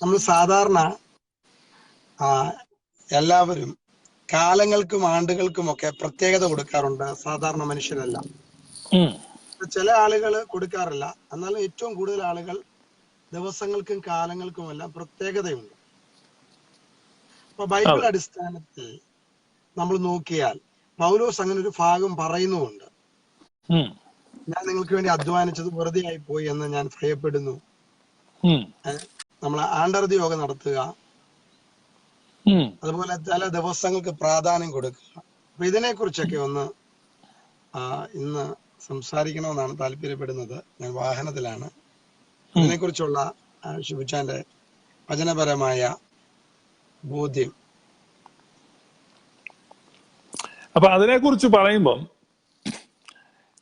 നമ്മൾ സാധാരണ എല്ലാവരും കാലങ്ങൾക്കും ആണ്ടുകൾക്കും ഒക്കെ പ്രത്യേകത കൊടുക്കാറുണ്ട്. സാധാരണ മനുഷ്യരല്ല. ചില ആളുകൾ കൊടുക്കാറില്ല. എന്നാലും ഏറ്റവും കൂടുതൽ ആളുകൾ ദിവസങ്ങൾക്കും കാലങ്ങൾക്കും എല്ലാം പ്രത്യേകതയുണ്ട്. അപ്പൊ ബൈബിൾ അടിസ്ഥാനത്തിൽ നമ്മൾ നോക്കിയാൽ പൗലോസ് അങ്ങനെ ഒരു ഭാഗം പറയുന്നുമുണ്ട്. ഞാൻ നിങ്ങൾക്ക് വേണ്ടി അധ്വാനിച്ചത് വെറുതെ ആയി പോയി എന്ന് ഞാൻ ഭയപ്പെടുന്നു. നമ്മൾ ആണ്ടർതി യോഗ നടത്തുക. അതുപോലെ ചില ദിവസങ്ങൾക്ക് പ്രാധാന്യം കൊടുക്കുക. അപ്പൊ ഇതിനെ കുറിച്ചൊക്കെ ഒന്ന് ഇന്ന് സംസാരിക്കണമെന്നാണ് താല്പര്യപ്പെടുന്നത്. ഞാൻ വാഹനത്തിലാണ്. ഇതിനെക്കുറിച്ചുള്ള കുറിച്ചുള്ള ശുഭിച്ചാന്റെ വചനപരമായ ബോധ്യം. അപ്പൊ അതിനെക്കുറിച്ച് പറയുമ്പം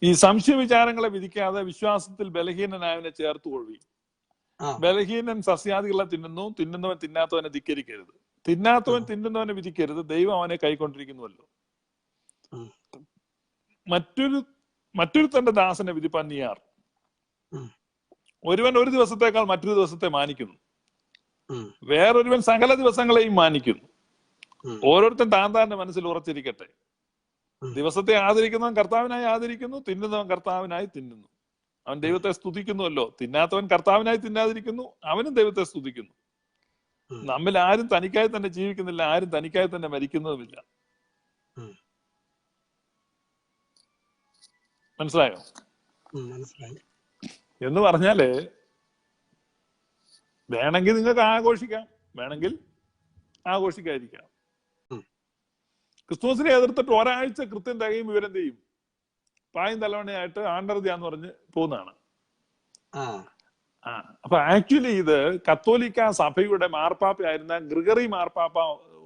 ഈ സംശയ വിചാരങ്ങളെ വിധിക്കാതെ വിശ്വാസത്തിൽ ബലഹീനനായവനെ ചേർത്ത് കൊള്ളി ബലഹീനൻ സസ്യാദികളെ തിന്നുന്നു തിന്നുന്നവൻ തിന്നാത്തവനെ ധിക്കരിക്കരുത്. തിന്നാത്തവൻ തിന്നുന്നവനെ വിധിക്കരുത് ദൈവം അവനെ കൈക്കൊണ്ടിരിക്കുന്നുവല്ലോ. മറ്റൊരു മറ്റൊരു തന്റെ ദാസനെ വിധിപ്പാൻ നീ ആർ ഒരുവൻ ഒരു ദിവസത്തേക്കാൾ മറ്റൊരു ദിവസത്തെ മാനിക്കുന്നു. വേറൊരുവൻ സകല ദിവസങ്ങളെയും മാനിക്കുന്നു. ഓരോരുത്തൻ താൻ താന്റെ മനസ്സിൽ ഉറച്ചിരിക്കട്ടെ. ദിവസത്തെ ആദരിക്കുന്നവൻ കർത്താവിനായി ആദരിക്കുന്നു തിന്നുന്നവൻ കർത്താവിനായി തിന്നുന്നു. അവൻ ദൈവത്തെ സ്തുതിക്കുന്നുവല്ലോ. തിന്നാത്തവൻ കർത്താവിനായി തിന്നാതിരിക്കുന്നു അവനും ദൈവത്തെ സ്തുതിക്കുന്നു. നമ്മൾ നമ്മിൽ ആരും തനിക്കായി തന്നെ ജീവിക്കുന്നില്ല ആരും തനിക്കായി തന്നെ മരിക്കുന്നതുമില്ല. മനസ്സിലായോ? മനസ്സിലായി. എന്ന് പറഞ്ഞാൽ വേണമെങ്കിൽ നിങ്ങൾക്ക് ആഘോഷിക്കാം വേണമെങ്കിൽ ആഘോഷിക്കാതിരിക്കാം. ക്രിസ്തുമസിനെ എതിർത്തിട്ട് ഒരാഴ്ച കൃത്യം തികയും ഇവരെന്ത് ചെയ്യും? പായും തലവണയായിട്ട് ആണ്ടർതിയാന്ന് പറഞ്ഞ് പോകുന്നതാണ്. ആ. അപ്പൊ ആക്ച്വലി ഇത് കത്തോലിക്ക സഭയുടെ മാർപ്പാപ്പയായിരുന്ന ഗ്രിഗറി മാർപ്പാപ്പ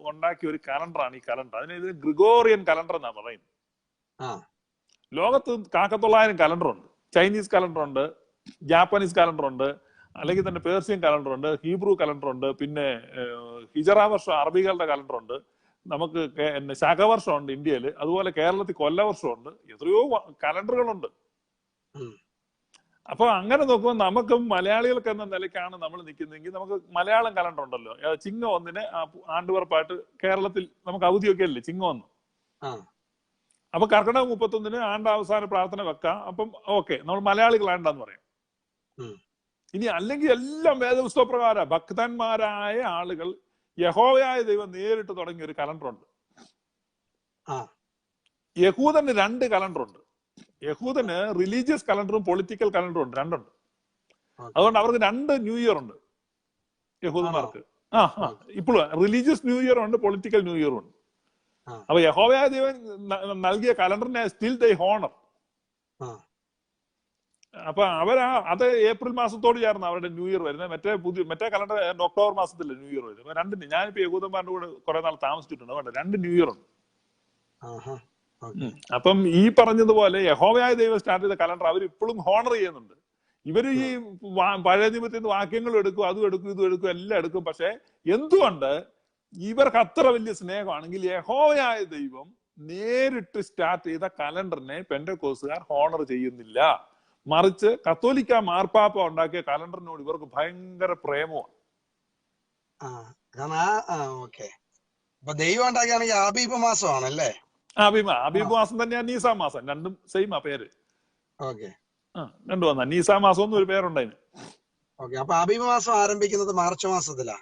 ഉണ്ടാക്കിയ ഒരു കലണ്ടറാണ് ഈ കലണ്ടർ. അതിന് ഇത് ഗ്രിഗോറിയൻ കലണ്ടർ എന്നാ പറയുന്നത് ലോകത്ത് കാക്കത്തൊള്ളായിരം കലണ്ടർ ഉണ്ട് ചൈനീസ് കലണ്ടർ ഉണ്ട് ജാപ്പനീസ് കലണ്ടർ ഉണ്ട് അല്ലെങ്കിൽ തന്നെ പേർഷ്യൻ കലണ്ടർ ഉണ്ട് ഹീബ്രു കലണ്ടർ ഉണ്ട് പിന്നെ ഹിജറ വർഷം അറബികളുടെ കലണ്ടർ ഉണ്ട് നമുക്ക് ഉണ്ട് ഇന്ത്യയിൽ അതുപോലെ കേരളത്തിൽ കൊല്ലവർഷമുണ്ട്. എത്രയോ കലണ്ടറുകളുണ്ട്. അപ്പൊ അങ്ങനെ നോക്കുമ്പോൾ നമുക്ക് മലയാളികൾക്ക് എന്ന നിലയ്ക്കാണ് നമ്മൾ നിൽക്കുന്നതെങ്കിൽ നമുക്ക് മലയാളം കലണ്ടർ ഉണ്ടല്ലോ. ചിങ്ങ ഒന്നിന് ആണ്ടുപറപ്പായിട്ട് കേരളത്തിൽ നമുക്ക് അവധിയൊക്കെ അല്ലേ? ചിങ്ങ ഒന്ന്. അപ്പൊ കർക്കിടക മുപ്പത്തൊന്നിന് ആണ്ട് അവസാന പ്രാർത്ഥന വെക്കാം. അപ്പം ഓക്കെ നമ്മൾ മലയാളികളാണ്ടെന്ന് പറയാം. ഇനി അല്ലെങ്കിൽ എല്ലാം വേദപുസ്തക പ്രകാരം ഭക്തന്മാരായ ആളുകൾ യഹോവയായ ദൈവം നേരിട്ട് തുടങ്ങിയ ഒരു കലണ്ടർ ഉണ്ട് യഹൂദന് രണ്ട് കലണ്ടർ ഉണ്ട് യഹൂദന് റിലീജിയസ് കലണ്ടറും പൊളിറ്റിക്കൽ കലണ്ടറും ഉണ്ട് രണ്ടുണ്ട്. അതുകൊണ്ട് അവർക്ക് രണ്ട് ന്യൂ ഇയർ ഉണ്ട് യഹൂദന്മാർക്ക്. ആ ഇപ്പോഴും റിലീജിയസ് ന്യൂ ഇയർ ഉണ്ട് പൊളിറ്റിക്കൽ ന്യൂ ഇയർ ഉണ്ട്. അപ്പൊ യഹോവയായ ദൈവം നൽകിയ കലണ്ടറിനെ സ്റ്റിൽ ദൈ ഹോണർ അപ്പൊ അവരാ അത് ഏപ്രിൽ മാസത്തോട് ചേർന്ന് അവരുടെ ന്യൂ ഇയർ വരുന്നത്. മറ്റേ പുതിയ മറ്റേ കലണ്ടർ ഒക്ടോബർ മാസത്തിലെ ന്യൂ ഇയർ വരുന്നത്. അപ്പൊ രണ്ട് ഞാനിപ്പോ യഹൂദന്മാരുടെ കൂടെ കുറെ നാൾ താമസിച്ചിട്ടുണ്ട്. വേണ്ട രണ്ട് ന്യൂ ഇയർ ഉണ്ട്. അപ്പം ഈ പറഞ്ഞതുപോലെ യഹോവയായ ദൈവം സ്റ്റാർട്ട് ചെയ്ത കലണ്ടർ അവർ ഇപ്പോഴും ഹോണർ ചെയ്യുന്നുണ്ട്. ഇവർ ഈ പഴയ നിയമത്തിൽ നിന്ന് വാക്യങ്ങൾ എടുക്കും അതും എടുക്കും ഇതും എടുക്കും എല്ലാം എടുക്കും. പക്ഷെ എന്തുകൊണ്ട് ഇവർക്ക് അത്ര വലിയ സ്നേഹമാണെങ്കിൽ യഹോവയായ ദൈവം നേരിട്ട് സ്റ്റാർട്ട് ചെയ്ത കലണ്ടറിനെ പെൻഡക്കോസുകാർ ഹോണർ ചെയ്യുന്നില്ല. മറിച്ച് കത്തോലിക്ക മാർപ്പാപ്പ ഉണ്ടാക്കിയ കലണ്ടറിനോട് ഇവർക്ക് ഭയങ്കര പ്രേമമാണ്. ദൈവം ഉണ്ടാക്കിയാണെങ്കിൽ ആബീബ് മാസമാണല്ലേ? ആബീബ ആബീബ് മാസം തന്നെയാണ് നീസാ മാസം. രണ്ടും സെയിം ആ പേര്. ഓക്കെ. ആ രണ്ടു വന്ന. നീസാ മാസം എന്നൊരു ഒരു പേരുണ്ടായിരുന്നു ഓക്കെ അപ്പൊ ആബീബ് മാസം ആരംഭിക്കുന്നത് മാർച്ച് മാസത്തിലാ.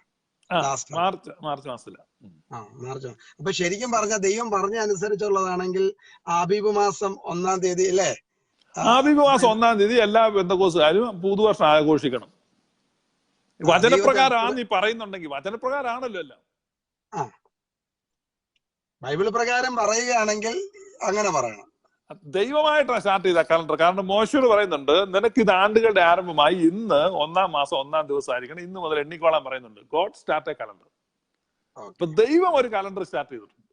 മാർച്ച് മാർച്ച് മാസത്തിലാ. ആ മാർച്ച്. അപ്പൊ ശരിക്കും പറഞ്ഞ ദൈവം പറഞ്ഞ അനുസരിച്ചുള്ളതാണെങ്കിൽ ആബീബ് മാസം ഒന്നാം തീയതി അല്ലേ? ആ, ആബിബ് മാസം ഒന്നാം തീയതി എല്ലാ ബന്ധക്കോസുകാരും പുതുവർഷം ആഘോഷിക്കണം. വചനപ്രകാരമാണ് നീ പറയുന്നുണ്ടെങ്കിൽ വചനപ്രകാരമാണല്ലോ എല്ലാം. ബൈബിൾ പ്രകാരം പറയുകയാണെങ്കിൽ അങ്ങനെ പറയണം. ദൈവമായിട്ടാണ് സ്റ്റാർട്ട് ചെയ്ത കലണ്ടർ. കാരണം മോശൂർ പറയുന്നുണ്ട് നിനക്ക് ഇത് ആണ്ടുകളുടെ ആരംഭമായി. ഇന്ന് ഒന്നാം മാസം ഒന്നാം ദിവസം ആയിരിക്കണം ഇന്ന് മുതൽ എണ്ണിക്കോളാൻ പറയുന്നുണ്ട്. ഗോഡ് സ്റ്റാർട്ട് എ കലണ്ടർ അപ്പൊ ദൈവം ഒരു കലണ്ടർ സ്റ്റാർട്ട് ചെയ്തിട്ടുണ്ട്.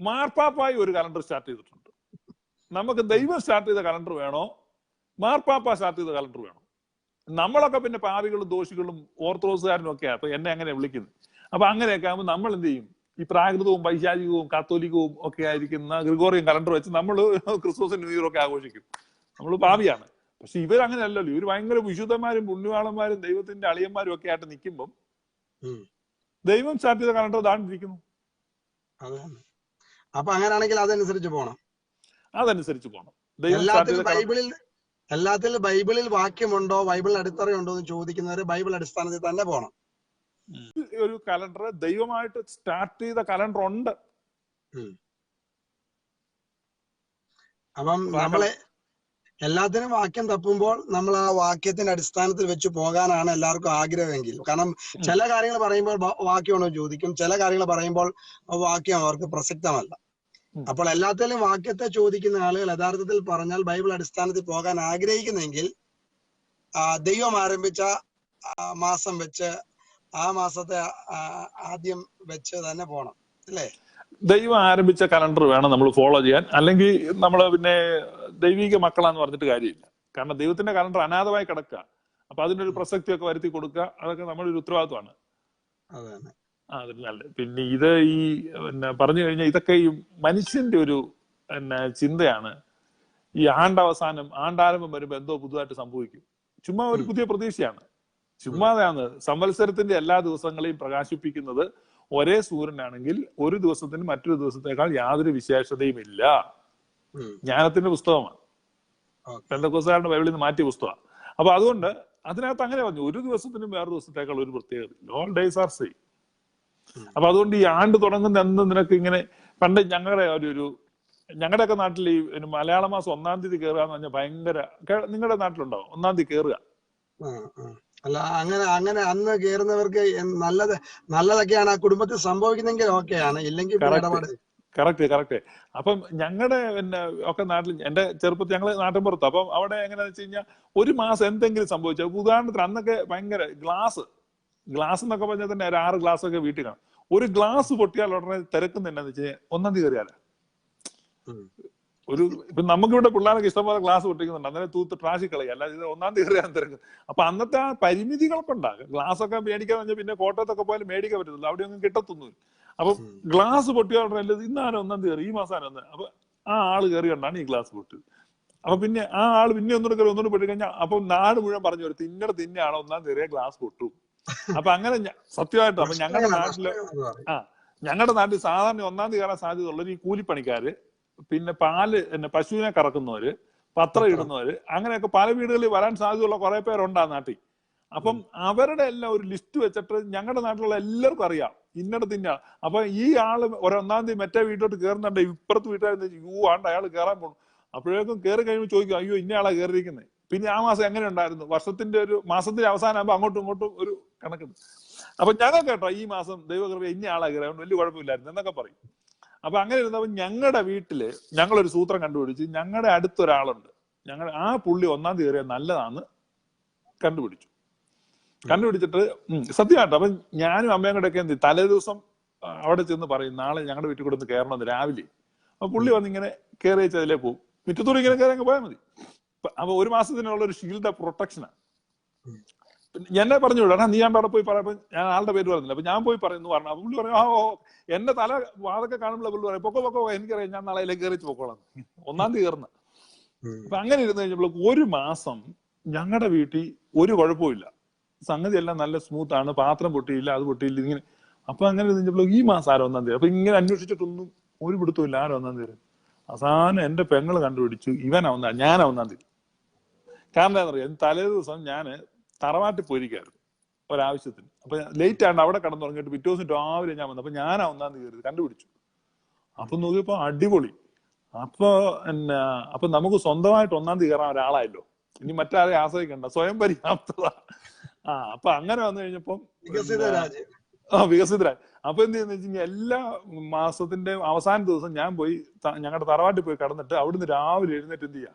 മാർപ്പാപ്പായി ഒരു കലണ്ടർ സ്റ്റാർട്ട് ചെയ്തിട്ടുണ്ട്. നമുക്ക് ദൈവം സ്റ്റാർട്ട് ചെയ്ത കലണ്ടർ വേണോ? മാർപ്പാപ്പ സ്റ്റാർട്ട് ചെയ്ത കലണ്ടർ വേണോ? നമ്മളൊക്കെ പിന്നെ പാവികളും ദോഷികളും ഓർത്തഡോക്സുകാരനും ഒക്കെ അപ്പൊ എന്നെ അങ്ങനെ വിളിക്കുന്നത്. അപ്പൊ അങ്ങനെയൊക്കെ ആകുമ്പോൾ നമ്മൾ എന്ത് ചെയ്യും? ഈ പ്രാകൃതവും പൈശാചികവും കാത്തോലിക്കവും ഒക്കെ ആയിരിക്കുന്ന ഗ്രിഗോറിയൻ കലണ്ടർ വെച്ച് നമ്മൾ ക്രിസ്മസ് ന്യൂ ഇയർ ഒക്കെ ആഘോഷിക്കും. നമ്മൾ പാവിയാണ്. പക്ഷെ ഇവരങ്ങനെയല്ലല്ലോ. ഇവർ ഭയങ്കര വിശുദ്ധന്മാരും പുണ്യവാളന്മാരും ദൈവത്തിന്റെ അളിയന്മാരും ഒക്കെ ആയിട്ട് നിൽക്കുമ്പം ദൈവം സ്റ്റാർട്ട് ചെയ്ത കലണ്ടർ താണ്ടിരിക്കുന്നു അതാണ്. അപ്പൊ അങ്ങനെയാണെങ്കിൽ അതനുസരിച്ച് പോണം. അതനുസരിച്ച് പോകണം ദൈവം ബൈബിളിൽ എല്ലാത്തിൽ ബൈബിളിൽ വാക്യമുണ്ടോ? ബൈബിൾ അടിത്തറയുണ്ടോ എന്ന് ചോദിക്കുന്നവര് ബൈബിൾ അടിസ്ഥാനത്തിൽ തന്നെ പോകണം ഒരു കലണ്ടർ ദൈവമായിട്ട് സ്റ്റാർട്ട് ചെയ്ത കലണ്ടർ ഉണ്ട്. അപ്പം നമ്മളെ എല്ലാത്തിനും വാക്യം തപ്പുമ്പോൾ നമ്മൾ ആ വാക്യത്തിന്റെ അടിസ്ഥാനത്തിൽ വെച്ച് പോകാനാണ് എല്ലാവർക്കും ആഗ്രഹമെങ്കിൽ. കാരണം ചില കാര്യങ്ങൾ പറയുമ്പോൾ വാക്യമാണോ ചോദിക്കും. ചില കാര്യങ്ങൾ പറയുമ്പോൾ വാക്യം അവർക്ക് പ്രസക്തമല്ല. അപ്പോൾ എല്ലാത്തിലും വാക്യത്തെ ചോദിക്കുന്ന ആളുകൾ യഥാർത്ഥത്തിൽ പറഞ്ഞാൽ ബൈബിൾ അടിസ്ഥാനത്തിൽ പോകാൻ ആഗ്രഹിക്കുന്നെങ്കിൽ ദൈവം ആരംഭിച്ച മാസം വെച്ച് ആ മാസത്തെ ആദ്യം വെച്ച് തന്നെ പോണം അല്ലേ? ദൈവം ആരംഭിച്ച കലണ്ടർ വേണം നമ്മൾ ഫോളോ ചെയ്യാൻ. അല്ലെങ്കിൽ നമ്മൾ പിന്നെ ദൈവിക മക്കളാന്ന് പറഞ്ഞിട്ട് കാര്യമില്ല. കാരണം ദൈവത്തിന്റെ കലണ്ടർ അനാഥമായി കിടക്കുക. അപ്പൊ അതിനൊരു പ്രസക്തിയൊക്കെ വരുത്തി കൊടുക്കുക. അതൊക്കെ നമ്മുടെ ഒരു ഉത്തരവാദിത്വമാണ്. അത് തന്നെ ആ അത് നല്ല പിന്നെ ഇത് ഈ പിന്നെ പറഞ്ഞു കഴിഞ്ഞാൽ ഇതൊക്കെ ഈ മനുഷ്യന്റെ ഒരു പിന്നെ ചിന്തയാണ്. ഈ ആണ്ടവസാനം ആണ്ടാരംഭം വരുമ്പോ എന്തോ പുതുതായിട്ട് സംഭവിക്കും. ചുമ്മാ ഒരു പുതിയ പ്രതീക്ഷയാണ്. ചുമ്മാതാണ്. സംവത്സരത്തിന്റെ എല്ലാ ദിവസങ്ങളെയും പ്രകാശിപ്പിക്കുന്നത് ഒരേ സൂര്യനാണെങ്കിൽ ഒരു ദിവസത്തിന് മറ്റൊരു ദിവസത്തേക്കാൾ യാതൊരു വിശേഷതയും ഇല്ല. ജ്ഞാനത്തിന്റെ പുസ്തകമാണ്. പെന്തക്കോസുകാരുടെ ബൈബിളിൽ നിന്ന് മാറ്റിയ പുസ്തകമാണ്. അപ്പൊ അതുകൊണ്ട് അതിനകത്ത് അങ്ങനെ പറഞ്ഞു ഒരു ദിവസത്തിനും വേറെ ദിവസത്തേക്കാൾ ഒരു പ്രത്യേകത ഓൾ ഡേയ്സ് ആർ സെയിം. അപ്പൊ അതുകൊണ്ട് ഈ ആണ്ട് തുടങ്ങുന്ന അന്ന് നിനക്ക് ഇങ്ങനെ പണ്ട് ഞങ്ങളുടെ ഒരു ഒരു ഞങ്ങളുടെയൊക്കെ നാട്ടിൽ ഈ ഒരു മലയാള മാസം ഒന്നാം തീയതി കയറുക എന്ന് പറഞ്ഞാൽ ഭയങ്കര നിങ്ങളുടെ നാട്ടിലുണ്ടോ? ഒന്നാം തീയതി കയറുക. അല്ല അങ്ങനെ അങ്ങനെ അന്ന് കേറുന്നവർക്ക് നല്ലത് നല്ലതൊക്കെയാണ് ആ കുടുംബത്തിൽ സംഭവിക്കുന്നെങ്കിൽ ഓക്കെയാണ്. ഇല്ലെങ്കിൽ കറക്റ്റ്. കറക്റ്റ് അപ്പം ഞങ്ങളുടെ പിന്നെ ഒക്കെ നാട്ടിൽ എന്റെ ചെറുപ്പത്തിൽ ഞങ്ങൾ നാട്ടിൻപുറത്ത് അപ്പം അവിടെ എങ്ങനെയാണെന്ന് വെച്ച് കഴിഞ്ഞാൽ ഒരു മാസം എന്തെങ്കിലും സംഭവിച്ചു ഉദാഹരണത്തിന് അന്നൊക്കെ ഭയങ്കര ഗ്ലാസ് ഗ്ലാസ് എന്നൊക്കെ പറഞ്ഞാൽ തന്നെ ഒരു ആറ് ഗ്ലാസ് ഒക്കെ വീട്ടിൽ കാണും. ഒരു ഗ്ലാസ് പൊട്ടിയാൽ ഉടനെ തിരക്കുന്ന എന്നാന്ന് വെച്ച് കഴിഞ്ഞാൽ ഒന്നാം തീയതി കയറിയാല? ഒരു ഇപ്പൊ നമുക്കിവിടെ പിള്ളേർക്ക് ഇഷ്ടംപോലെ ഗ്ലാസ് പൊട്ടിക്കുന്നുണ്ട്. അന്നേരം തൂത്ത് ട്രാഷി കളയുക അല്ലാതെ ഇത് ഒന്നാം തീയതി കയറിയാൻ തിരക്കും. അപ്പൊ അന്നത്തെ ആ പരിമിതികളൊക്കെ ഉണ്ടാകും. ഗ്ലാസ് ഒക്കെ മേടിക്കാൻ പറഞ്ഞാൽ പിന്നെ കോട്ടയത്തൊക്കെ പോയാലും മേടിക്കാൻ പറ്റത്തില്ല. അവിടെ ഒന്നും കിട്ടത്തൊന്നുമില്ല. അപ്പൊ ഗ്ലാസ് പൊട്ടിയ ഉടനെ ഇന്നാണ് ഒന്നാം തീയതി ഈ മാസം ഒന്ന് അപ്പൊ ആ ആൾ കയറി കണ്ടാണ് ഈ ഗ്ലാസ് പൊട്ടിയത്. അപ്പൊ പിന്നെ ആ ആൾ പിന്നെ ഒന്നുകൂടെ കയറി ഒന്നുകൂടെ പൊട്ടി കഴിഞ്ഞാൽ അപ്പൊ നാട് മുഴുവൻ പറഞ്ഞു വരും തിന്നട തിന്നെയാണ് ഒന്നാം തീയതി ഗ്ലാസ് പൊട്ടു. അപ്പൊ അങ്ങനെ സത്യമായിട്ടോ അപ്പൊ ഞങ്ങളുടെ നാട്ടിൽ ആ ഞങ്ങളുടെ നാട്ടിൽ സാധാരണ ഒന്നാം തീയതി കയറാൻ സാധ്യത ഉള്ളത് ഈ കൂലിപ്പണിക്കാര് പിന്നെ പാൽ പിന്നെ പശുവിനെ കറക്കുന്നവര് പത്രം ഇടുന്നവര് അങ്ങനെയൊക്കെ പല വീടുകളിൽ വരാൻ സാധ്യതയുള്ള കുറെ പേരുണ്ട് ആ നാട്ടിൽ. അപ്പം അവരുടെ എല്ലാം ഒരു ലിസ്റ്റ് വെച്ചിട്ട് ഞങ്ങളുടെ നാട്ടിലുള്ള എല്ലാവർക്കും അറിയാം. ഇന്നടത്ത് ഇന്ന. അപ്പൊ ഈ ആൾ ഒരൊന്നാം തീയതി മറ്റേ വീട്ടിലോട്ട് കയറുന്നുണ്ട് ഇപ്പുറത്ത് വീട്ടുകാരെന്ന് യൂ ആണ്ട് അയാൾ കയറാൻ പോണു. അപ്പോഴേക്കും കയറി കഴിയുമ്പോൾ ചോദിക്കും അയ്യോ ഇന്ന ആളാ കയറിയിരിക്കുന്നത് പിന്നെ ആ മാസം എങ്ങനെ ഉണ്ടായിരുന്നു? വർഷത്തിന്റെ ഒരു മാസത്തിന്റെ അവസാനം ആകുമ്പോൾ അങ്ങോട്ടും ഇങ്ങോട്ടും ഒരു കണക്കുണ്ട് അപ്പൊ ഞങ്ങൾ കേട്ടോ ഈ മാസം ദൈവകൃപ ഇന്ന കയറി വലിയ കുഴപ്പമില്ലായിരുന്നു എന്നൊക്കെ പറയും. അപ്പൊ അങ്ങനെ ഇരുന്നപ്പോ ഞങ്ങളുടെ വീട്ടിൽ ഞങ്ങളൊരു സൂത്രം കണ്ടുപിടിച്ച് ഞങ്ങളുടെ അടുത്തൊരാളുണ്ട്. ഞങ്ങൾ ആ പുള്ളി ഒന്നാം തീയതി നല്ലതാന്ന് കണ്ടുപിടിച്ചു. കണ്ടുപിടിച്ചിട്ട് സത്യമായിട്ട് അപ്പൊ ഞാനും അമ്മയും കൂടെ ഒക്കെ എന്ത്? തലേ ദിവസം അവിടെ ചെന്ന് പറയും നാളെ ഞങ്ങളുടെ വീട്ടിൽ കൂടെ ഒന്ന് കയറണമെന്ന് രാവിലെ. അപ്പൊ പുള്ളി വന്ന് ഇങ്ങനെ കയറി വെച്ച് അതിലേ പോകും മുറ്റത്തൂടെ ഇങ്ങനെ കയറി അങ്ങ് പോയാൽ മതി. അപ്പൊ- ഒരു മാസത്തിനുള്ള ഒരു ഷീൽഡ് പ്രൊട്ടക്ഷനാണ്. എന്നെ പറഞ്ഞു വിടാ. നീ ഞാൻ അവിടെ പോയി പറയപ്പോ ഞാൻ ആളുടെ പേര് പറഞ്ഞില്ല. അപ്പൊ ഞാൻ പോയി പറയുന്നു പറഞ്ഞു. അപ്പൊ പുള്ളി പറഞ്ഞു ആ ഓ എന്റെ തല വാതൊക്കെ കാണുമ്പോൾ പുള്ളി പറയും പൊക്കോ പൊക്കോ എനിക്കറിയാം. ഞാൻ നാളെ അതിലേക്ക് കയറിച്ച് പൊക്കോളാം ഒന്നാം തീയതി കയറുന്ന. അപ്പൊ അങ്ങനെ ഇരുന്ന് കഴിഞ്ഞപ്പോൾ ഒരു മാസം ഞങ്ങളുടെ വീട്ടിൽ ഒരു കുഴപ്പമില്ല സംഗതി എല്ലാം നല്ല സ്മൂത്ത് ആണ്. പാത്രം പൊട്ടിയില്ല അത് പൊട്ടിയില്ല ഇങ്ങനെ. അപ്പൊ അങ്ങനെ ഇരുന്നപ്പോൾ ഈ മാസം ആരോ ഒന്നാം തീയതി? അപ്പൊ ഇങ്ങനെ അന്വേഷിച്ചിട്ടൊന്നും ഒരു പിടുത്തമില്ല ആരോ ഒന്നാം തീയതി? അവസാനം എന്റെ പെങ്ങൾ കണ്ടുപിടിച്ചു. ഇവൻ ഒന്നാം ഞാൻ ഒന്നാം തീയതി. കാരണം എന്താണെന്നറിയാം? തലേ ദിവസം ഞാൻ തറവാട്ടിൽ പോയിരിക്കായിരുന്നു ഒരാവശ്യത്തിന്. അപ്പൊ ലേറ്റ് ആണ് അവിടെ കടന്നു തുടങ്ങിയിട്ട് പിറ്റേ ദിവസം രാവിലെ ഞാൻ വന്നു. അപ്പൊ ഞാനാ ഒന്നാം തീയതി കയറിയത് കണ്ടുപിടിച്ചു. അപ്പൊ നോക്കിയപ്പോ അടിപൊളി. അപ്പൊ എന്നാ അപ്പൊ നമുക്ക് സ്വന്തമായിട്ട് ഒന്നാം തീയതി കയറാൻ ഒരാളായല്ലോ. ഇനി മറ്റാരെ ആശ്രയിക്കണ്ട. സ്വയം പര്യാപ്തത. ആ അപ്പൊ അങ്ങനെ വന്നു കഴിഞ്ഞപ്പം ആ വികസിതരായി അപ്പൊ എന്ത് ചെയ്യുന്ന വെച്ച് കഴിഞ്ഞാൽ എല്ലാ മാസത്തിന്റെ അവസാന ദിവസം ഞാൻ പോയി ഞങ്ങളുടെ തറവാട്ടിൽ പോയി കടന്നിട്ട് അവിടുന്ന് രാവിലെ എഴുന്നേറ്റ് എന്ത് ചെയ്യാ?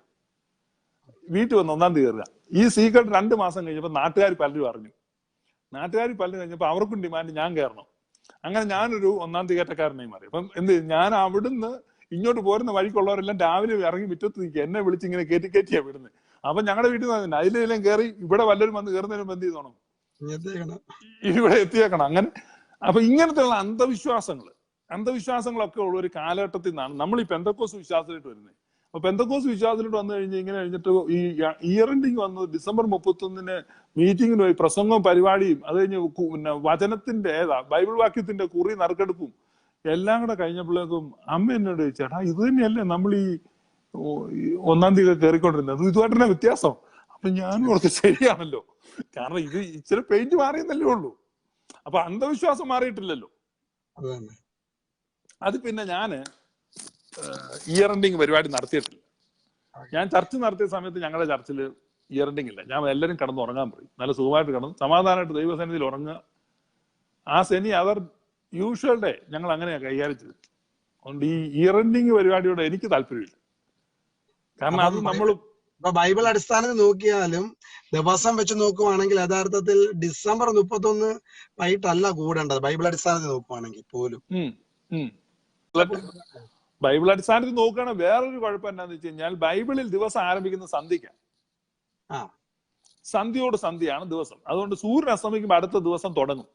വീട്ടിൽ വന്ന് ഒന്നാം തീയതി കയറുക. ഈ സീക്രട്ട് രണ്ട് മാസം കഴിഞ്ഞപ്പോൾ നാട്ടുകാർ പലരും അറിഞ്ഞു. നാട്ടുകാർ പലരും കഴിഞ്ഞപ്പോൾ അവർക്കും ഡിമാൻഡ് ഞാൻ കയറണം. അങ്ങനെ ഞാനൊരു ഒന്നാം തീയറ്റക്കാരനായി മാറി. അപ്പം എന്ത് ഞാൻ അവിടുന്ന് ഇങ്ങോട്ട് പോരുന്ന വഴിക്കുള്ളവരെല്ലാം രാവിലെ ഇറങ്ങി മുറ്റത്ത് നിൽക്കുക. എന്നെ വിളിച്ച് ഇങ്ങനെ കയറ്റി കയറ്റിയാ വിടുന്നത് അപ്പൊ ഞങ്ങളുടെ വീട്ടിൽ നിന്ന് അതിലെല്ലാം കയറി ഇവിടെ വല്ലവരും വന്ന് കയറുന്നതിനും എന്ത് ചെയ്തോണം? ഇവിടെ എത്തിയേക്കണം. അങ്ങനെ അപ്പൊ ഇങ്ങനത്തെയുള്ള അന്ധവിശ്വാസങ്ങൾ അന്ധവിശ്വാസങ്ങളൊക്കെ ഉള്ള ഒരു കാലഘട്ടത്തിൽ നിന്നാണ് നമ്മൾ ഈ പെന്തക്കോസ് വിശ്വാസമായിട്ട് വരുന്നത് അപ്പൊ എന്തൊക്കെ വിശ്വാസത്തിലോട്ട് വന്നു കഴിഞ്ഞ് ഇങ്ങനെ കഴിഞ്ഞിട്ട് ഈ ഇയർ എൻഡിങ് വന്നത് ഡിസംബർ മുപ്പത്തൊന്നിന് മീറ്റിങ്ങിന് പോയി പ്രസംഗവും പരിപാടിയും അത് കഴിഞ്ഞ് പിന്നെ വചനത്തിന്റെ ഏതാ ബൈബിൾ വാക്യത്തിന്റെ കുറി നറുക്കെടുപ്പും എല്ലാം കൂടെ കഴിഞ്ഞപ്പോഴേക്കും അമ്മ എന്നോട് ചേട്ടാ ഇത് തന്നെയല്ലേ നമ്മൾ ഈ ഒന്നാം തീയതി കയറിക്കൊണ്ടിരുന്നത്? അത് ഇതുമായിട്ട് തന്നെ വ്യത്യാസം. അപ്പൊ ഞാനും ഓർത്ത് ശരിയാണല്ലോ. കാരണം ഇത് ഇച്ചിരി പെയിന്റ് മാറിയെന്നല്ലേ ഉള്ളൂ. അപ്പൊ അന്ധവിശ്വാസം മാറിയിട്ടില്ലല്ലോ. അത് പിന്നെ ഞാൻ ഇയർ എൻഡിങ് പരിപാടി നടത്തിയിട്ടില്ല. ഞാൻ ചർച്ച നടത്തിയ സമയത്ത് ഞങ്ങളുടെ ചർച്ചിൽ ഇയർ എൻഡിങ് ഇല്ല. ഞാൻ എല്ലാവരും കിടന്ന് ഉറങ്ങാൻ പോയി. നല്ല സുഖമായിട്ട് കിടന്ന്. സമാധാനമായിട്ട് ദൈവസന്നിധിയിൽ ഉറങ്ങുക. ആ സെനി അവർ യൂഷ്വൽ ഡേ ഞങ്ങൾ അങ്ങനെയാണ് കൈകാര്യം ചെയ്തത്. അതുകൊണ്ട് ഈ ഇയർ എൻഡിങ് പരിപാടിയോട് എനിക്ക് താല്പര്യമില്ല. കാരണം അത് നമ്മൾ ബൈബിൾ അടിസ്ഥാനത്തിൽ നോക്കിയാലും ദിവസം വെച്ച് നോക്കുവാണെങ്കിൽ യഥാർത്ഥത്തിൽ ഡിസംബർ മുപ്പത്തി ഒന്ന് വൈകിട്ടല്ല കൂടേണ്ടത്. ബൈബിൾ അടിസ്ഥാനത്തിൽ നോക്കുവാണെങ്കിൽ പോലും. ബൈബിൾ അടിസ്ഥാനത്തിൽ നോക്കുകയാണെങ്കിൽ വേറൊരു കുഴപ്പം എന്താണെന്ന് വെച്ച് കഴിഞ്ഞാൽ ബൈബിളിൽ ദിവസം ആരംഭിക്കുന്ന സന്ധിക്കാണ് സന്ധ്യയോട് സന്ധ്യയാണ് ദിവസം. അതുകൊണ്ട് സൂര്യൻ അസ്തമിക്കുമ്പോൾ അടുത്ത ദിവസം തുടങ്ങും.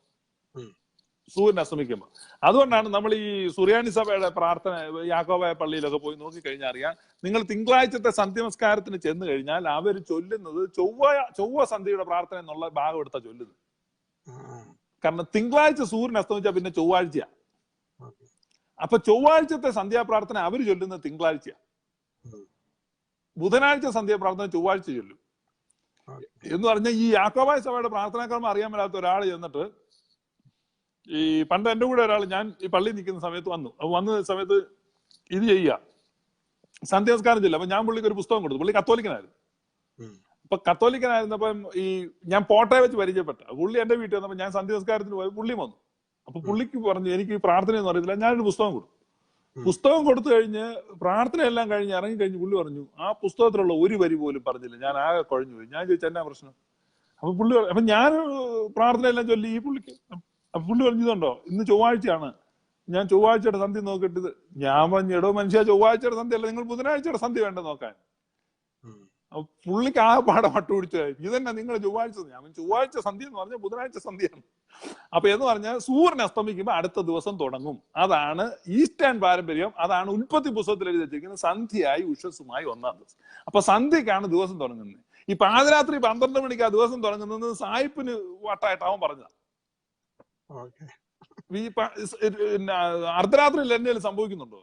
സൂര്യൻ അസ്തമിക്കുമ്പോൾ അതുകൊണ്ടാണ് നമ്മൾ ഈ സുറിയാനി സഭയുടെ പ്രാർത്ഥന യാക്കോബായ പള്ളിയിലൊക്കെ പോയി നോക്കിക്കഴിഞ്ഞാൽ അറിയാം നിങ്ങൾ തിങ്കളാഴ്ചത്തെ സന്ധ്യനമസ്കാരത്തിന് ചെന്ന് കഴിഞ്ഞാൽ അവർ ചൊല്ലുന്നത് ചൊവ്വ ചൊവ്വ സന്ധ്യയുടെ പ്രാർത്ഥന എന്നുള്ള ഭാഗം എടുത്താ ചൊല്ലുന്നത്. കാരണം തിങ്കളാഴ്ച സൂര്യൻ അസ്തമിച്ചാൽ പിന്നെ ചൊവ്വാഴ്ചയാ. ഓക്കേ. അപ്പൊ ചൊവ്വാഴ്ചത്തെ സന്ധ്യാപ്രാർത്ഥന അവർ ചൊല്ലുന്നത് തിങ്കളാഴ്ച ബുധനാഴ്ച സന്ധ്യാപ്രാർത്ഥന ചൊവ്വാഴ്ച ചൊല്ലും. എന്ന് പറഞ്ഞാൽ ഈ യാക്കോബായ സഭയുടെ പ്രാർത്ഥനാക്രമം അറിയാൻ മേലാത്ത ഒരാൾ ചെന്നിട്ട് ഈ പണ്ട് എന്റെ കൂടെ ഒരാൾ ഞാൻ ഈ പള്ളിയിൽ നിൽക്കുന്ന സമയത്ത് വന്നു. അപ്പൊ വന്ന സമയത്ത് ഇത് ചെയ്യുക. സന്ധ്യാസ്കാരം ചെല്ലും അപ്പൊ ഞാൻ പുള്ളിക്ക് ഒരു പുസ്തകം കൊടുത്തു. പുള്ളി കത്തോലിക്കനായിരുന്നു. അപ്പൊ കത്തോലിക്കനായിരുന്നപ്പം ഈ ഞാൻ പോട്ടയെ വെച്ച് പരിചയപ്പെട്ട. പുള്ളി എന്റെ വീട്ടിൽ വന്നപ്പോ ഞാൻ സന്ധ്യാസ്കാരത്തിന് പോയി പുള്ളി വന്നു. അപ്പൊ പുള്ളിക്ക് പറഞ്ഞു എനിക്ക് ഈ പ്രാർത്ഥനയൊന്നും അറിയത്തില്ല. ഞാനൊരു പുസ്തകം കൊടുത്തു. പുസ്തകം കൊടുത്തു കഴിഞ്ഞ് പ്രാർത്ഥന എല്ലാം കഴിഞ്ഞ് ഇറങ്ങി കഴിഞ്ഞ് പുള്ളി പറഞ്ഞു ആ പുസ്തകത്തിലുള്ള ഒരു വരി പോലും പറഞ്ഞില്ല. ഞാൻ ആകെ കുഴഞ്ഞു പോയി. ഞാൻ ചോദിച്ചു എന്നാ പ്രശ്നം? അപ്പൊ പുള്ളി അപ്പൊ ഞാൻ പ്രാർത്ഥന എല്ലാം ചൊല്ലി ഈ പുള്ളിക്ക്. അപ്പൊ പുള്ളി പറഞ്ഞതുണ്ടോ ഇന്ന് ചൊവ്വാഴ്ചയാണ്. ഞാൻ ചൊവ്വാഴ്ചയുടെ സന്ധ്യ നോക്കിയിട്ട് ഞാൻ പറഞ്ഞു എടോ മനുഷ്യ ചൊവ്വാഴ്ചയുടെ സന്ധ്യ അല്ല നിങ്ങൾ ബുധനാഴ്ചയുടെ സന്ധ്യ വേണ്ട നോക്കാൻ? പുള്ളിക്ക് ആ പാടം മട്ടു പിടിച്ചു. ഇതന്നെ നിങ്ങൾ ചൊവ്വാഴ്ച ഞാൻ ചൊവ്വാഴ്ച സന്ധ്യ എന്ന് പറഞ്ഞാൽ ബുധനാഴ്ച സന്ധ്യയാണ് അപ്പൊ എന്ന് പറഞ്ഞാൽ സൂര്യൻ അസ്തമിക്കുമ്പോൾ അടുത്ത ദിവസം തുടങ്ങും. അതാണ് ഈസ്റ്റേൺ പാരമ്പര്യം അതാണ് ഉൽപ്പത്തി പുസ്തകത്തിൽ എഴുതി വെച്ചിരിക്കുന്നത് സന്ധ്യയായി ഉഷസ്സുമായി ഒന്നാം ദിവസം. അപ്പൊ സന്ധ്യക്കാണ് ദിവസം തുടങ്ങുന്നത്. ഈ പാതിരാത്രി പന്ത്രണ്ട് മണിക്ക് ആ ദിവസം തുടങ്ങുന്നത് സായിപ്പിന് വട്ടായിട്ടാവും പറഞ്ഞത്. അർദ്ധരാത്രി. ഈ അർദ്ധരാത്രിയിൽ എന്തെങ്കിലും സംഭവിക്കുന്നുണ്ടോ.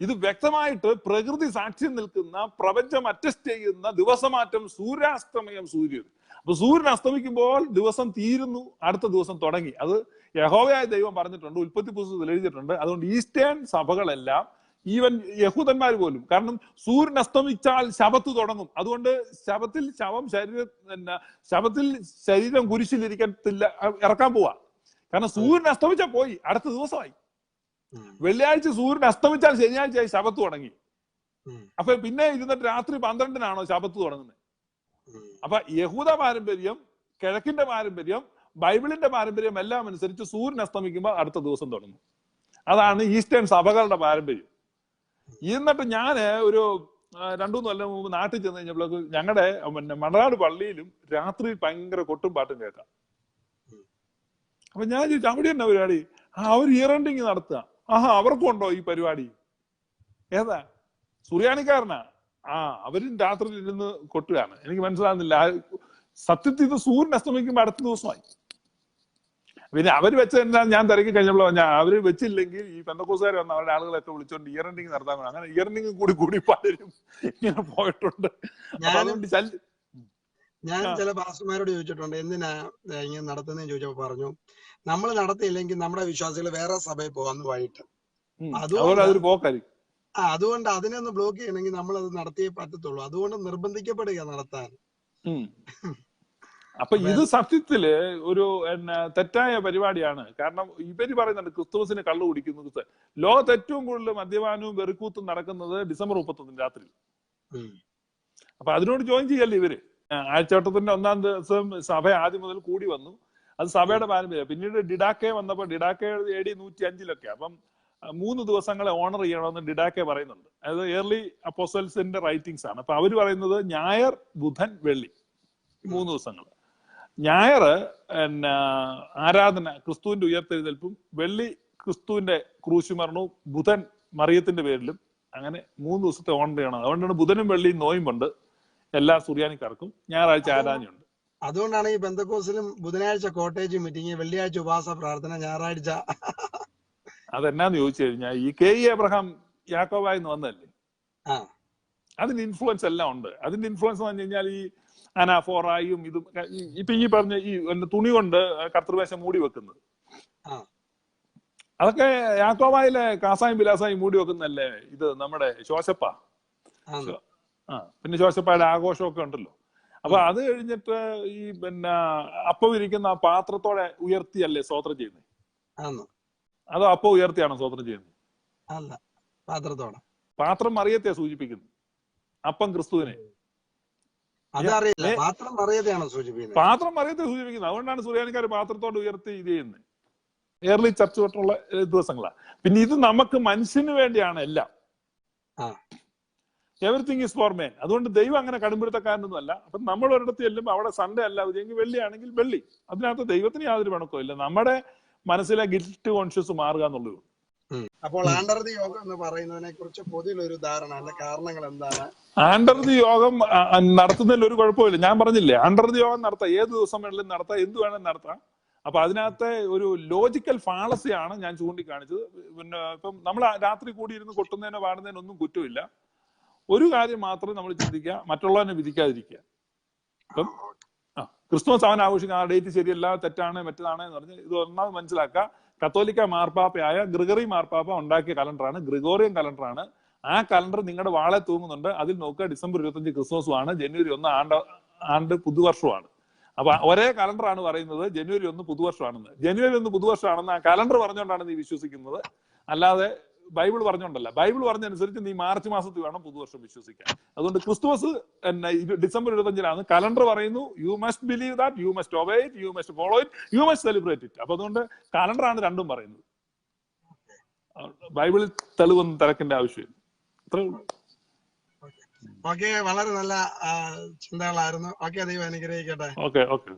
ഇത് വ്യക്തമായിട്ട് പ്രകൃതി സാക്ഷ്യം നിൽക്കുന്ന പ്രപഞ്ചം അറ്റസ്റ്റ് ചെയ്യുന്ന ദിവസമാറ്റം സൂര്യാസ്തമയം സൂര്യൻ അപ്പൊ സൂര്യൻ അസ്തമിക്കുമ്പോൾ ദിവസം തീരുന്നു അടുത്ത ദിവസം തുടങ്ങി അത് യഹോവയായ ദൈവം പറഞ്ഞിട്ടുണ്ട് ഉൽപ്പത്തി പുസ്തകത്തിൽ എഴുതിയിട്ടുണ്ട് അതുകൊണ്ട് ഈസ്റ്റേൺ സഭകളെല്ലാം ഈവൻ യഹൂദന്മാർ പോലും കാരണം സൂര്യൻ അസ്തമിച്ചാൽ ശബത്ത് തുടങ്ങും അതുകൊണ്ട് ശബത്തിൽ ശവം ശരീര ശബത്തിൽ ശരീരം കുരിശിലിരിക്കത്തില്ല ഇറക്കാൻ പോവാ കാരണം സൂര്യൻ അസ്തമിച്ചാൽ പോയി അടുത്ത ദിവസമായി. വെള്ളിയാഴ്ച സൂര്യൻ അസ്തമിച്ചാൽ ശനിയാഴ്ചയായി ശബത്ത് തുടങ്ങി. അപ്പൊ പിന്നെ ഇരുന്നിട്ട് രാത്രി പന്ത്രണ്ടിനാണോ ശബത്ത് തുടങ്ങുന്നത്. അപ്പൊ യഹൂദ പാരമ്പര്യം കിഴക്കിന്റെ പാരമ്പര്യം ബൈബിളിന്റെ പാരമ്പര്യം എല്ലാം അനുസരിച്ച് സൂര്യൻ അസ്തമിക്കുമ്പോൾ അടുത്ത ദിവസം തുടങ്ങും. അതാണ് ഈസ്റ്റേൺ സഭകളുടെ പാരമ്പര്യം. എന്നിട്ട് ഞാൻ ഒരു രണ്ടു കൊല്ലം മുമ്പ് നാട്ടിൽ ചെന്ന് കഴിഞ്ഞപ്പോഴേക്ക് ഞങ്ങളുടെ പിന്നെ മണനാട് പള്ളിയിലും രാത്രി ഭയങ്കര കൊട്ടും പാട്ടും കേൾക്കാം. അപ്പൊ ഞാൻ ചോദിച്ചു അവിടെ എന്നാ പരിപാടി? ആ അവർ ഇയറണ്ടിങ് നടത്തുക. ആഹാ അവർക്കുണ്ടോ ഈ പരിപാടി? ഏതാ? സുറിയാനിക്കാരനാ? ആ അവരും രാത്രിയിൽ ഇരുന്ന് കൊട്ടുകയാണ്. എനിക്ക് മനസ്സിലാകുന്നില്ല. സത്യത്തിൽ ഇത് സൂര്യൻ അസ്തമിക്കുമ്പോൾ അടുത്ത ദിവസമായി. പിന്നെ അവർ വെച്ച എന്താ ഞാൻ തിരക്കി കഴിഞ്ഞപ്പോൾ ഞാൻ അവർ വെച്ചില്ലെങ്കിൽ ഈ പെന്തക്കോസുകാർ വന്ന അവരുടെ ആളുകളൊക്കെ വിളിച്ചോണ്ട് ഇയർ എൻഡിങ് നടത്താൻ വേണം അങ്ങനെ ഇയർ എൻഡിങ് കൂടി കൂടി പലരും ഇങ്ങനെ പോയിട്ടുണ്ട്. അതുകൊണ്ട് ശല്യം ഞാൻ ചില പാസ്റ്റർമാരോട് ചോദിച്ചിട്ടുണ്ട് എന്തിനാ ഇങ്ങനെ നടത്തുന്നതെന്ന് ചോദിച്ചപ്പോ പറഞ്ഞു നമ്മൾ നടത്തിയില്ലെങ്കിൽ നമ്മുടെ വിശ്വാസികൾ വേറെ സഭയിൽ പോകാന്ന് വൈകിട്ട് അതുപോലെ അതൊരു പോക്കായിരിക്കും. അതുകൊണ്ട് അതിനെ ഒന്ന് ബ്ലോക്ക് ചെയ്യണമെങ്കിൽ നമ്മൾ അത് നടത്തിയേ പറ്റത്തുള്ളൂ. അതുകൊണ്ട് നിർബന്ധിക്കപ്പെടുക നടത്താൻ. അപ്പൊ ഇത് സത്യത്തിൽ ഒരു തെറ്റായ പരിപാടിയാണ്. കാരണം ഇവർ പറയുന്നുണ്ട് ക്രിസ്തുമസിന് കള്ളു കുടിക്കുന്നത് ലോകത്ത് ഏറ്റവും കൂടുതൽ മദ്യപാനവും വെറുക്കൂത്തും നടക്കുന്നത് ഡിസംബർ മുപ്പത്തൊന്നിന് രാത്രി. അപ്പൊ അതിനോട് ജോയിൻ ചെയ്യല്ലേ ഇവർ? ആഴ്ചവട്ടത്തിന്റെ ഒന്നാം ദിവസം സഭ ആദ്യം മുതൽ കൂടി വന്നു. അത് സഭയുടെ പാരമ്പര്യം പിന്നീട് ഡിഡാക്കെ വന്നപ്പോ ഡിഡാക്കെ എ ഡി നൂറ്റി അഞ്ചിലൊക്കെ അപ്പം മൂന്ന് ദിവസങ്ങളെ ഓണർ ചെയ്യണമെന്ന് ഡിഡാക്കെ പറയുന്നുണ്ട്. അതായത് ഏർലി അപ്പോസൽസിന്റെ റൈറ്റിംഗ്സ് ആണ്. അപ്പൊ അവർ പറയുന്നത് ഞായർ ബുധൻ വെള്ളി. മൂന്ന് ദിവസങ്ങൾ ഞായർ ആരാധന ക്രിസ്തുവിന്റെ ഉയർത്തെഴുന്നേൽപ്പും വെള്ളി ക്രിസ്തുവിന്റെ ക്രൂശുമരണവും ബുധൻ മറിയത്തിന്റെ പേരിലും. അങ്ങനെ മൂന്ന് ദിവസത്തെ ഓണർ ചെയ്യണം. അതുകൊണ്ടാണ് ബുധനും വെള്ളിയും നോയുമ്പുണ്ട് എല്ലാ സുറിയാനിക്കാർക്കും ഞായറാഴ്ച ആരാധനയുണ്ട്. അതുകൊണ്ടാണ് ഈ ബന്ധക്കോസിലും ബുധനാഴ്ച കോട്ടേജ് മീറ്റിംഗ് വെള്ളിയാഴ്ച ഉപവാസ പ്രാർത്ഥന ഞായറാഴ്ച അതെന്നാന്ന് ചോദിച്ചു കഴിഞ്ഞാൽ ഈ കെ ഇ എബ്രഹാം യാക്കോബായി എന്ന് വന്നതല്ലേ? അതിന്റെ ഇൻഫ്ലുവൻസ് എല്ലാം ഉണ്ട്. അതിന്റെ ഇൻഫ്ലുവൻസ് എന്ന് പറഞ്ഞു കഴിഞ്ഞാൽ ഈ അനാഫോറായും ഇതും ഇപ്പൊ ഈ പറഞ്ഞ ഈ തുണി കൊണ്ട് കർത്തൃവേഷം മൂടി വെക്കുന്നത്. അതൊക്കെ യാക്കോബായിലെ കാസായും വിലാസായും മൂടി വെക്കുന്നല്ലേ ഇത് നമ്മുടെ ശോശപ്പ? ആ പിന്നെ ശോശപ്പയുടെ ആഘോഷമൊക്കെ ഉണ്ടല്ലോ. അപ്പൊ അത് കഴിഞ്ഞിട്ട് ഈ പിന്നെ അപ്പം ഇരിക്കുന്ന ആ പാത്രത്തോടെ ഉയർത്തിയല്ലേ സ്വോത്രം ചെയ്യുന്നത് അതോ അപ്പം ഉയർത്തിയാണോ സ്വോത്രം ചെയ്യുന്നത്? അല്ല പാത്രത്തോടെ. പാത്രം മറിയത്തെ സൂചിപ്പിക്കുന്നു. അപ്പം ക്രിസ്തുവിനെ. അതറിയില്ല പാത്രം അറിയതെയാണോ സൂചിപ്പിക്കുന്നത്? പാത്രം മറിയത്തെ സൂചിപ്പിക്കുന്നത്. അതുകൊണ്ടാണ് സുറിയാനിക്കാർ പാത്രത്തോട് ഉയർത്തി ഇത് ചെയ്യുന്നത്. ഏർലി ചർച്ച തൊട്ടുള്ള ദിവസങ്ങളാ. പിന്നെ ഇത് നമുക്ക് മനുഷ്യന് വേണ്ടിയാണ് എല്ലാം. എവറിത്തിങ് ഈസ് ഫോർ മേൻ അതുകൊണ്ട് ദൈവം അങ്ങനെ കടുംപിടുത്തക്കാരനൊന്നും അല്ല. അപ്പൊ നമ്മൾ ഒരിടത്ത് ചെല്ലുമ്പോൾ അവിടെ സൺഡേ അല്ല. എങ്കിൽ വെള്ളിയാണെങ്കിൽ വെള്ളി. അതിനകത്ത് ദൈവത്തിന് യാതൊരു പണക്കവും ഇല്ല. നമ്മുടെ മനസ്സിലെ ഗിൽറ്റ് കോൺഷ്യസ് മാറുക എന്നുള്ളത്. അപ്പോൾ ആണ്ടർ ദി യോഗം എന്ന് പറയുന്നതിനെ കുറിച്ച് പൊതുവിലൊരു ധാരണ അല്ല കാരണങ്ങൾ എന്താണ്? ആണ്ടർ ദി യോഗം നടത്തുന്നതിൽ ഒരു കുഴപ്പമില്ല. ഞാൻ പറഞ്ഞില്ലേ ആണ്ടർ ദി യോഗം നടത്താം. ഏത് ദിവസം വേണമെങ്കിലും നടത്താം എന്ത് വേണമെങ്കിലും നടത്താം. അപ്പൊ അതിനകത്തെ ഒരു ലോജിക്കൽ ഫാളസിയാണ് ഞാൻ ചൂണ്ടിക്കാണിച്ചത്. പിന്നെ ഇപ്പം നമ്മൾ രാത്രി കൂടി ഇരുന്ന് കൊട്ടുന്നതിനോ പാടുന്നതിനോ ഒന്നും കുറ്റമില്ല. ഒരു കാര്യം മാത്രം നമ്മൾ ചിന്തിക്കുക മറ്റുള്ളവനെ വിധിക്കാതിരിക്കുക. ഇപ്പം ആ ക്രിസ്തുമസ് അവൻ ആഘോഷിക്കുക ആ ഡേറ്റ് ശരിയല്ല തെറ്റാണ് മറ്റതാണ് എന്ന് പറഞ്ഞ് ഇത് ഒന്നാമത് മനസ്സിലാക്കുക. കത്തോലിക്ക മാർപ്പാപ്പയായ ഗ്രിഗറി മാർപ്പാപ്പ ഉണ്ടാക്കിയ കലണ്ടറാണ് ഗ്രിഗോറിയൻ കലണ്ടറാണ്. ആ കലണ്ടർ നിങ്ങളുടെ വാളെ തൂങ്ങുന്നുണ്ട്. അതിൽ നോക്കുക ഡിസംബർ ഇരുപത്തഞ്ച് ക്രിസ്മസുമാണ് ജനുവരി ഒന്ന് ആണ്ട് ആണ്ട് പുതുവർഷമാണ്. അപ്പൊ ഒരേ കലണ്ടറാണ് പറയുന്നത് ജനുവരി ഒന്ന് പുതുവർഷമാണെന്ന്. ജനുവരി ഒന്ന് പുതുവർഷമാണെന്ന് ആ കലണ്ടർ പറഞ്ഞുകൊണ്ടാണ് നീ വിശ്വസിക്കുന്നത്. അല്ലാതെ ബൈബിൾ പറഞ്ഞോണ്ടല്ല. ബൈബിൾ പറഞ്ഞനുസരിച്ച് നീ മാർച്ച് മാസത്തിൽ വേണം പുതുവർഷം വിശ്വസിക്കാൻ. അതുകൊണ്ട് ക്രിസ്തുമസ് എന്നെ ഡിസംബർ ഇരുപത്തഞ്ചിലാണ് കലണ്ടർ പറയുന്നു you must believe that you must obey it you must follow it you must celebrate it അപ്പൊ അതുകൊണ്ട് കലണ്ടറാണ് രണ്ടും പറയുന്നത്. ബൈബിളിൽ തെളിവൊന്നും തിരക്കേണ്ട ആവശ്യമില്ല. ഉള്ളൂ. ഓക്കെ. വളരെ നല്ല ചിന്തകളായിരുന്നു. ഓക്കെ ദൈവം അനുഗ്രഹിക്കട്ടെ. Okay okay.